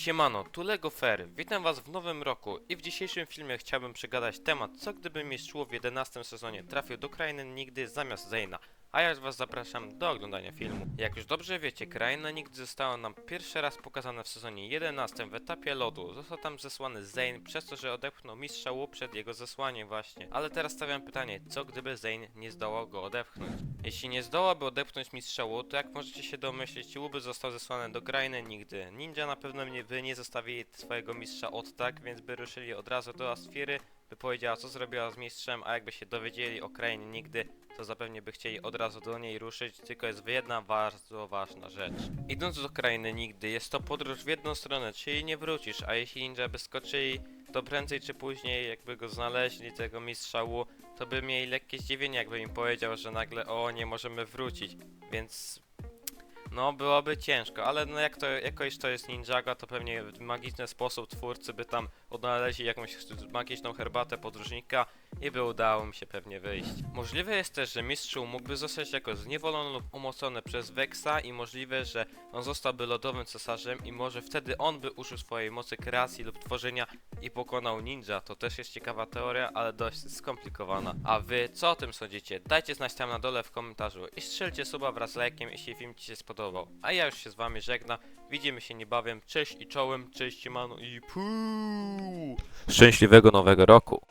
Siemano, tu Lego Fair. Witam was w nowym roku i w dzisiejszym filmie chciałbym przegadać temat, co gdyby mistrz w 11 sezonie trafił do krainy nigdy zamiast Zayna. A ja was zapraszam do oglądania filmu. Jak już dobrze wiecie, kraina nigdy została nam pierwszy raz pokazana w sezonie 11 w etapie lodu. Został tam zesłany Zane przez to, że odepchnął mistrza Wu przed jego zesłaniem właśnie. Ale teraz stawiam pytanie, co gdyby Zane nie zdołał go odepchnąć? Jeśli nie zdołałby odepchnąć mistrza Wu, to jak możecie się domyślić, Wu by został zesłany do krainy nigdy. Ninja na pewno nie, by nie zostawili swojego mistrza od tak, więc by ruszyli od razu do Asfiry, by powiedziała co zrobiła z mistrzem, a jakby się dowiedzieli o krainie nigdy, to zapewne by chcieli od razu do niej ruszyć, tylko jest jedna bardzo ważna rzecz. Idąc do krainy nigdy, jest to podróż w jedną stronę, czyli nie wrócisz, a jeśli ninja by skoczyli, to prędzej czy później jakby go znaleźli, tego mistrza Wu, to by mieli lekkie zdziwienie, jakby im powiedział, że nagle o nie możemy wrócić, więc no byłoby ciężko, ale no jak to, jako iż to jest Ninjaga, to pewnie w magiczny sposób twórcy by tam odnaleźli jakąś magiczną herbatę podróżnika i by udało mi się pewnie wyjść. Możliwe jest też, że mistrzu mógłby zostać jako zniewolony lub umocony przez Vexa i możliwe, że on zostałby lodowym cesarzem i może wtedy on by użył swojej mocy kreacji lub tworzenia i pokonał ninja. To też jest ciekawa teoria, ale dość skomplikowana. A wy co o tym sądzicie? Dajcie znać tam na dole w komentarzu i strzelcie suba wraz z lajkiem, jeśli film ci się spodobał. A ja już się z wami żegnam. Widzimy się niebawem. Cześć i czołem, cześć mano i puu. Szczęśliwego nowego roku.